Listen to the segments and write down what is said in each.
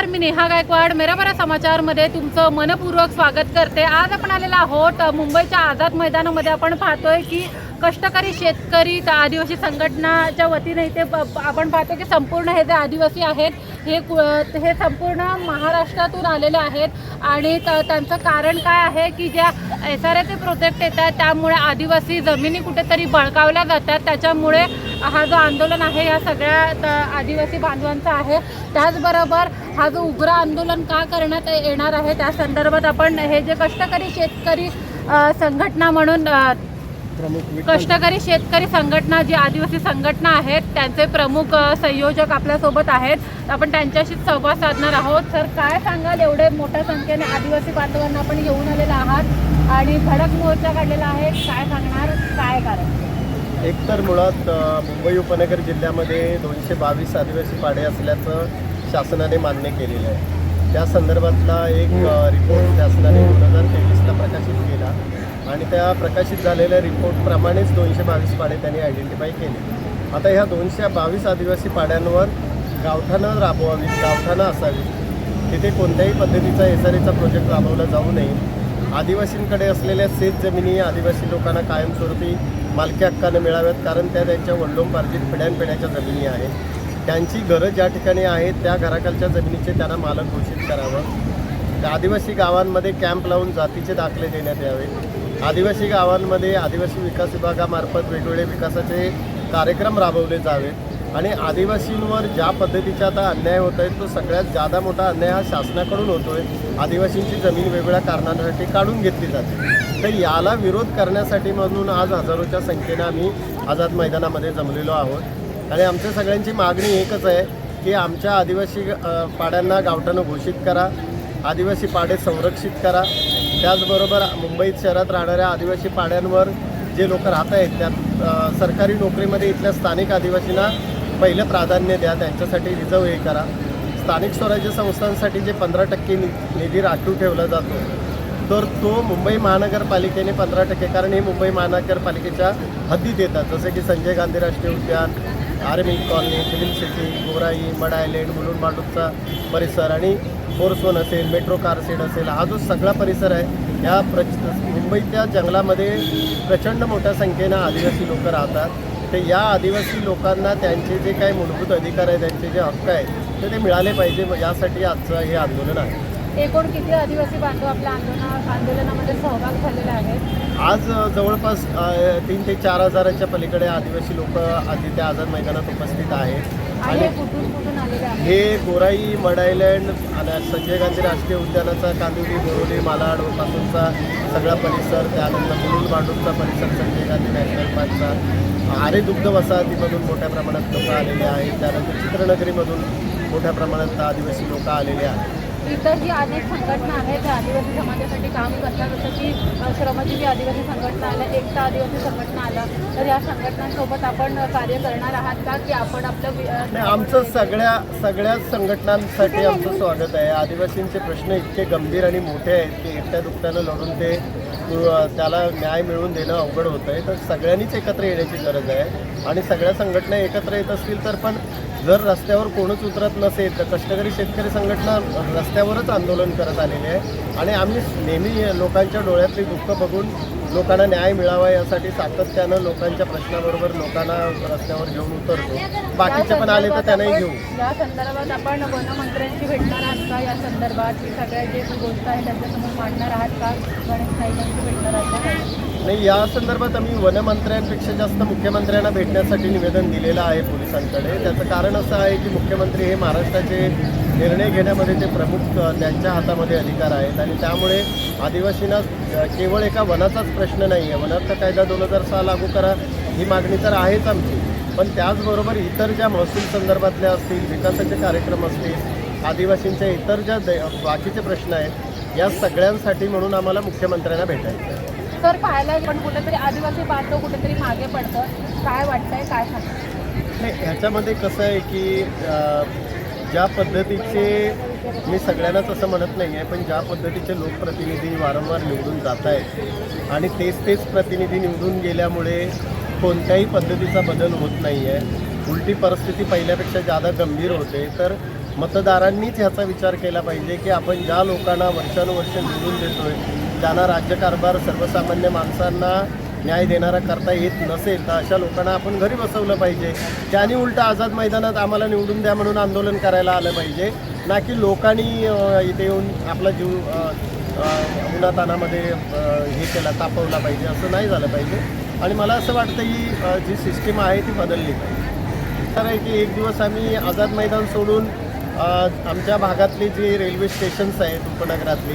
नमस्कार मी नेहा गायकवाड. मेरा बरा समाचारमध्ये तुमचं मनपूर्वक स्वागत करते. आज आपण आलेलो आहोत मुंबईच्या आझाद मैदानामध्ये. आपण पाहतोय की कष्टकरी शेतकरी आदिवासी संघटनाच्या वतीने इथे आपण पाहतो की संपूर्ण हे जे आदिवासी आहेत हे कु- हे संपूर्ण महाराष्ट्रातून आलेले आहेत. आणि त्यांचं कारण काय आहे की ज्या एस आर एचे प्रोजेक्ट येतात त्यामुळे आदिवासी जमिनी कुठेतरी बळकावल्या जातात. त्याच्यामुळे हा जो आंदोलन आहे या सगळ्या आदिवासी बांधवांचा आहे. त्याचबरोबर हा जो उग्र आंदोलन का करण्यात येणार आहे त्या संदर्भात आपण हे जे कष्टकरी शेतकरी संघटना म्हणून कष्टकरी शेतकरी संघटना जी आदिवासी संघटना आहेत त्यांचे प्रमुख संयोजक आपल्यासोबत आहेत. आपण त्यांच्याशी संवाद साधणार आहोत. सर काय सांगाल? एवढे मोठ्या संख्येने आदिवासी बांधवांना आपण घेऊन आलेला आहात आणि धडक मोर्चा काढलेला आहे. काय सांगणार? काय कारण? एकतर मुळात मुंबई उपनगर जिल्ह्यामध्ये दोनशे बावीस आदिवासी पाडे असल्याचं शासनाने मान्य केलेलं आहे. त्या संदर्भातला एक रिपोर्ट शासनाने दोन हजार तेवीसला प्रकाशित केला आणि त्या प्रकाशित झालेल्या रिपोर्टप्रमाणेच दोनशे बावीस पाडे त्यांनी आयडेंटिफाय केले. आता ह्या दोनशे बावीस आदिवासी पाड्यांवर गावठाणं राबवावी गावठाणं असावी तिथे कोणत्याही पद्धतीचा एस आर एचा प्रोजेक्ट राबवला जाऊ नये. आदिवासींकडे असलेल्या शेत जमिनी आदिवासी लोकांना कायमस्वरूपी मालकी हक्कानं मिळाव्यात कारण त्या त्यांच्या वडलोंपार्जित पिढ्यानपिढ्याच्या जमिनी आहेत. त्यांची घरं ज्या ठिकाणी आहेत त्या घराखालच्या जमिनीचे त्यांना मालक घोषित करावं. त्या आदिवासी गावांमध्ये कॅम्प लावून जातीचे दाखले देण्यात यावे. आदिवासी गावांमध्ये आदिवासी विकास विभागामार्फत वेगवेगळे विकासाचे कार्यक्रम राबवले जावेत. आणि आदिवासींवर ज्या पद्धतीचा आता अन्याय होत आहे तो सगळ्यात जादा मोठा अन्याय हा शासनाकडून होतो आहे आदिवासींची जमीन वेगवेगळ्या कारणांसाठी काढून घेतली जाते. तर याला विरोध करण्यासाठी म्हणून आज हजारोच्या संख्येनं आम्ही आझाद मैदानामध्ये जमलेलो आहोत. आणि आमच्या सगळ्यांची मागणी एकच आहे की आमच्या आदिवासी पाड्यांना गावठानं घोषित करा आदिवासी पाडे संरक्षित करा. त्याचबरोबर मुंबईत शहरात राहणाऱ्या आदिवासी पाड्यांवर जे लोक राहत आहेत त्यात सरकारी नोकरीमध्ये इथल्या स्थानिक आदिवासींना पहिलं प्राधान्य द्या त्यांच्यासाठी रिझर्व हे करा. स्थानिक स्वराज्य संस्थांसाठी जे पंधरा टक्के नि निधी राखीव ठेवला जातो तर तो मुंबई महानगरपालिकेने पंधरा टक्के कारण हे मुंबई महानगरपालिकेच्या हद्दीत येतात. जसे की संजय गांधी राष्ट्रीय उद्यान army colony film city Gorai Madh Island Mulund मांडूचा परिसर आणि फोर्सवन असेल मेट्रो कारसेड असेल हा जो सगळा परिसर आहे या प्रच मुंबईच्या जंगलामध्ये प्रचंड मोठ्या संख्येनं आदिवासी लोक राहतात. तर या आदिवासी लोकांना त्यांचे जे काही मूलभूत अधिकार आहेत त्यांचे जे हक्क आहेत तर ते मिळाले पाहिजे. यासाठी आजचं हे आंदोलन आहे. एकूण किती आदिवासी बांधव आपल्या आंदोलना आंदोलनामध्ये सहभाग झालेले आहेत? आज जवळपास तीन ते चार हजाराच्या पलीकडे आदिवासी लोक आधी त्या आझाद मैदानात उपस्थित आहेत. आणि हे आणि कुठून कुठून आलेले आहेत? हे गोराई मड आयलँड आणि संजय गांधी राष्ट्रीय उद्यानाचा कांदिवली बोरोली मालाड पासूनचा सगळा परिसर त्यानंतर मुलुंड मांडूरचा परिसर संजय गांधी नॅशनल पार्कचा. आरे दुग्ध वसाहतीमधून मोठ्या प्रमाणात लोक आलेले आहेत. त्यानंतर चित्रनगरीमधून मोठ्या प्रमाणात आदिवासी लोक आलेले आहेत. इतर जी अनेक संघटना आहेत त्या आदिवासी समाजासाठी काम करतात. जसं की श्रमजीवी आदिवासी संघटना आल्या एकता आदिवासी संघटना आला तर या संघटनांसोबत आपण कार्य करणार आहात का? की आपण आपलं आमचं सगळ्या सगळ्याच संघटनांसाठी आमचं स्वागत आहे. आदिवासींचे प्रश्न इतके गंभीर आणि मोठे आहेत की एकट्या दुकट्यानं लढून ते त्याला न्याय मिळवून देणं अवघड होतं आहे तर सगळ्यांनीच एकत्र येण्याची गरज आहे. आणि सगळ्या संघटना एकत्र येत असतील तर पण जर रस्त्यावर कोणच उतरत नसेल तर कष्टकरी शेतकरी संघटना रस्त्यावरच आंदोलन करत आलेली आहे. आणि आम्ही नेहमी लोकांच्या डोळ्यातली दुःख बघून लोकांना न्याय मिळावा यासाठी सातत्यानं लोकांच्या प्रश्नाबरोबर लोकांना रस्त्यावर घेऊन उतरतो. बाकीचे पण आले तर त्यांनाही घेऊ. या संदर्भात आपण वनमंत्र्यांशी भेटणार आहात का? या संदर्भात ही सगळ्या जे गोष्ट आहे त्यांच्यासमोर मांडणार आहात का? गणेश नाईकांशी भेटणार आहात का? नाही या संदर्भात आम्ही वनमंत्र्यांपेक्षा जास्त मुख्यमंत्र्यांना भेटण्यासाठी निवेदन दिलेलं आहे पोलिसांकडे. त्याचं कारण असं आहे की मुख्यमंत्री हे महाराष्ट्राचे निर्णय घेण्यामध्ये ते प्रमुख त्यांच्या हातामध्ये अधिकार आहेत. आणि त्यामुळे आदिवासींना केवळ एका वनाचाच प्रश्न नाही आहे वनार्थ कायदा दोन हजार सहा लागू करा ही मागणी तर आहेच आमची. पण त्याचबरोबर इतर ज्या महसूल संदर्भातल्या असतील विकासाचे कार्यक्रम असतील आदिवासींच्या इतर ज्या बाकीचे प्रश्न आहेत या सगळ्यांसाठी म्हणून आम्हाला मुख्यमंत्र्यांना भेटायचं आहे. तर पाहायला पण कुठेतरी आदिवासी बांधव कुठेतरी मागे पडतं काय वाटतंय काय सांगतं नाही ह्याच्यामध्ये कसं आहे की ज्या पद्धतीचे मी सगळ्यांनाच असं म्हणत नाही आहे पण ज्या पद्धतीचे लोकप्रतिनिधी वारंवार निवडून जात आहेत आणि तेच तेच प्रतिनिधी निवडून गेल्यामुळे कोणत्याही पद्धतीचा बदल होत नाही आहे उलटी परिस्थिती पहिल्यापेक्षा जादा गंभीर होते तर मतदारांनीच ह्याचा विचार केला पाहिजे की आपण ज्या लोकांना वर्षानुवर्ष निवडून देतोय ज्यांना राज्यकारभार सर्वसामान्य माणसांना न्याय देणारा करता येत नसेल तर अशा लोकांना आपण घरी बसवलं पाहिजे. त्यांनी उलटं आझाद मैदानात आम्हाला निवडून द्या म्हणून आंदोलन करायला आलं पाहिजे. ना की लोकांनी इथे येऊन आपला जीव उन्हातानामध्ये हे केला तापवला पाहिजे असं नाही झालं पाहिजे. आणि मला असं वाटतं ही जी सिस्टीम आहे ती बदलली पाहिजे. तर आहे की एक दिवस आम्ही आझाद मैदान सोडून आमच्या भागातली जी रेल्वे स्टेशन्स आहेत उपनगरातली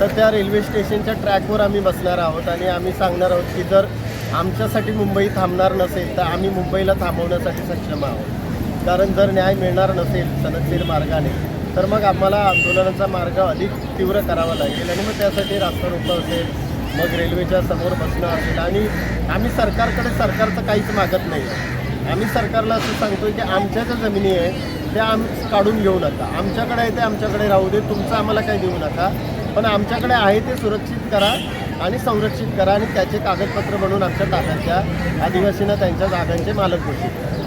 तर त्या रेल्वे स्टेशनच्या ट्रॅकवर आम्ही बसणार आहोत आणि आम्ही सांगणार आहोत की जर आमच्यासाठी मुंबई थांबणार नसेल तर आम्ही मुंबईला थांबवण्यासाठी सक्षम आहोत. कारण जर न्याय मिळणार नसेल सनदशीर मार्गाने तर मग आम्हाला आंदोलनाचा मार्ग अधिक तीव्र करावा लागेल आणि मग त्यासाठी रास्ता रोको असेल मग रेल्वेच्या समोर बसणं असेल आणि आम्ही सरकारकडे सरकारचं काहीच मागत नाही. आम्ही सरकारला असं सांगतो की आमच्या ज्या जमिनी आहेत त्या आम काढून घेऊ नका. आमच्याकडे आहे ते आमच्याकडे राहू दे. तुमचं आम्हाला काही देऊ नका. पण आमच्याकडे आहे ते सुरक्षित करा आणि संरक्षित करा आणि त्याचे कागदपत्र बनवून आमच्या ताब्यातल्या आदिवासींना त्यांच्या जागांचे मालक घोषित करा.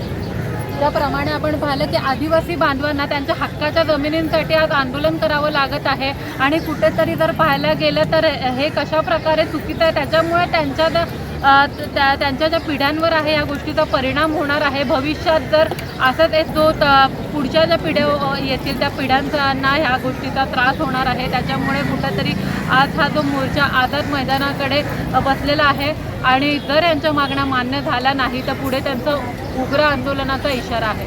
त्याप्रमाणे आपण पाहिलं की आदिवासी बांधवांना त्यांच्या हक्काच्या जमिनींसाठी आज आंदोलन करावं लागत आहे. आणि कुठेतरी जर पाहायला गेलं तर हे कशा प्रकारे चुकीचं आहे त्याच्यामुळे त्यांच्या त्या त्यांच्या ज्या पिढ्यांवर आहे या गोष्टीचा परिणाम होणार आहे. भविष्यात जर असंच एक जो त- पुढच्या ज्या पिढ्या येतील त्या पिढ्यांना ह्या गोष्टीचा त्रास होणार आहे. त्याच्यामुळे कुठंतरी आज हा जो मोर्चा आझाद मैदानाकडे बसलेला आहे. आणि जर यांच्या मागण्या मान्य झाल्या नाही तर पुढे त्यांचं उग्र आंदोलनाचा इशारा आहे.